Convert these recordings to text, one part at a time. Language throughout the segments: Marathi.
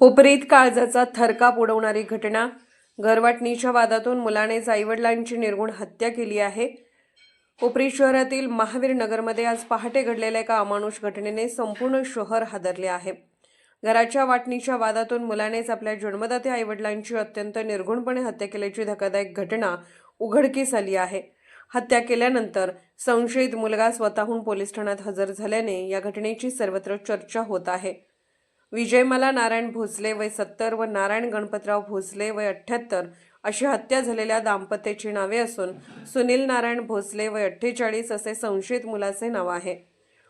उपरीत काळजाचा थरकाप उडवणारी घटना. घरवाटणीच्या वादातून मुलानेच आईवडिलांची निर्गुण हत्या केली आहे. उपरी शहरातील महावीर नगरमध्ये आज पहाटे घडलेल्या एका अमानुष घटनेने संपूर्ण शहर हादरले आहे. घराच्या वाटणीच्या वादातून मुलानेच आपल्या जन्मदात्या आईवडिलांची अत्यंत निर्गुणपणे हत्या केल्याची धक्कादायक घटना उघडकीस आली आहे. हत्या केल्यानंतर संशयित मुलगा स्वतःहून पोलीस ठाण्यात हजर झाल्याने या घटनेची सर्वत्र चर्चा होत आहे. विजयमाला नारायण भोसले वय सत्तर व नारायण गणपतराव भोसले वय अठ्ठ्याहत्तर अशी हत्या झालेल्या दाम्पत्याची नावे असून सुनील नारायण भोसले वय अठ्ठेचाळीस असे संशयित मुलाचे नाव आहे.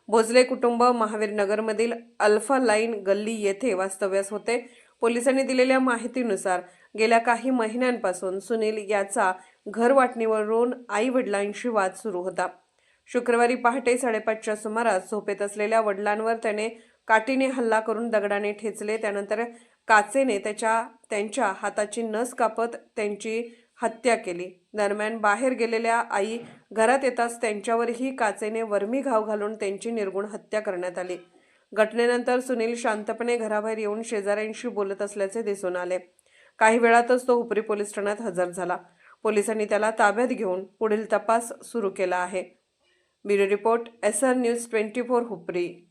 भोसले कुटुंब महावीर नगरमधील अल्फा लाईन गल्ली येथे वास्तव्यास होते. पोलिसांनी दिलेल्या माहितीनुसार गेल्या काही महिन्यांपासून सुनील याचा घर वाटणीवरून आई वडिलांशी वाद सुरू होता. शुक्रवारी पहाटे साडेपाचच्या सुमारास झोपेत असलेल्या वडिलांवर त्याने काठीने हल्ला करून दगडाने ठेचले. त्यानंतर काचेने त्याच्या त्यांच्या हाताची नस कापत त्यांची हत्या केली. दरम्यान बाहेर गेलेल्या आई घरात येताच त्यांच्यावरही काचेने वर्मी घाव घालून त्यांची निर्गुण हत्या करण्यात आली. घटनेनंतर सुनील शांतपणे घराबाहेर येऊन शेजाऱ्यांशी बोलत असल्याचे दिसून आले. काही वेळातच तो हुपरी पोलीस ठाण्यात हजर झाला. पोलिसांनी त्याला ताब्यात घेऊन पुढील तपास सुरू केला आहे. Bureau report S R news twenty four Hupari.